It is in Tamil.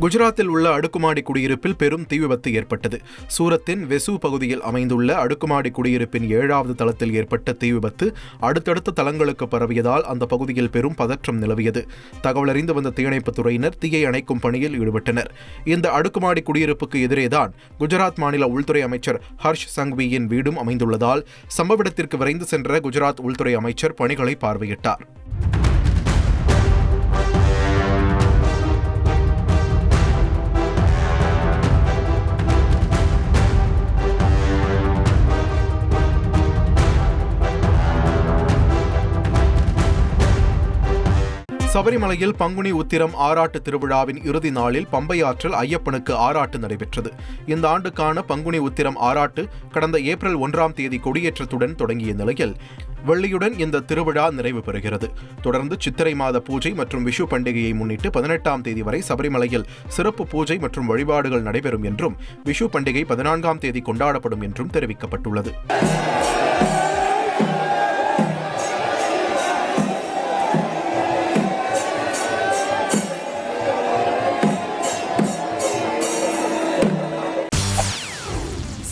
குஜராத்தில் உள்ள அடுக்குமாடி குடியிருப்பில் பெரும் தீ விபத்து ஏற்பட்டது. சூரத்தின் வெசு பகுதியில் அமைந்துள்ள அடுக்குமாடி குடியிருப்பின் ஏழாவது தளத்தில் ஏற்பட்ட தீ விபத்து அடுத்தடுத்த தளங்களுக்கு பரவியதால் அந்த பகுதியில் பெரும் பதற்றம் நிலவியது. தகவலறிந்து வந்த தீயணைப்புத் துறையினர் தீயை அணைக்கும் பணியில் ஈடுபட்டனர். இந்த அடுக்குமாடி குடியிருப்புக்கு எதிரேதான் குஜராத் மாநில உள்துறை அமைச்சர் ஹர்ஷ் சங்வியின் வீடும் அமைந்துள்ளதால் சம்பவ இடத்திற்கு விரைந்து சென்ற குஜராத் உள்துறை அமைச்சர் பணிகளை பார்வையிட்டார். சபரிமலையில் பங்குனி உத்திரம் ஆராட்டு திருவிழாவின் இறுதி நாளில் பம்பை ஆற்றில் ஐயப்பனுக்கு ஆராட்டு நடைபெற்றது. இந்த ஆண்டுக்கான பங்குனி உத்திரம் ஆராட்டு கடந்த ஏப்ரல் ஒன்றாம் தேதி கொடியேற்றத்துடன் தொடங்கிய நிலையில் வெள்ளியுடன் இந்த திருவிழா நிறைவு பெறுகிறது. தொடர்ந்து சித்திரை மாத பூஜை மற்றும் விஷு பண்டிகையை முன்னிட்டு பதினெட்டாம் தேதி வரை சபரிமலையில் சிறப்பு பூஜை மற்றும் வழிபாடுகள் நடைபெறும் என்றும் விஷு பண்டிகை பதினான்காம் தேதி கொண்டாடப்படும் என்றும் தெரிவிக்கப்பட்டுள்ளது.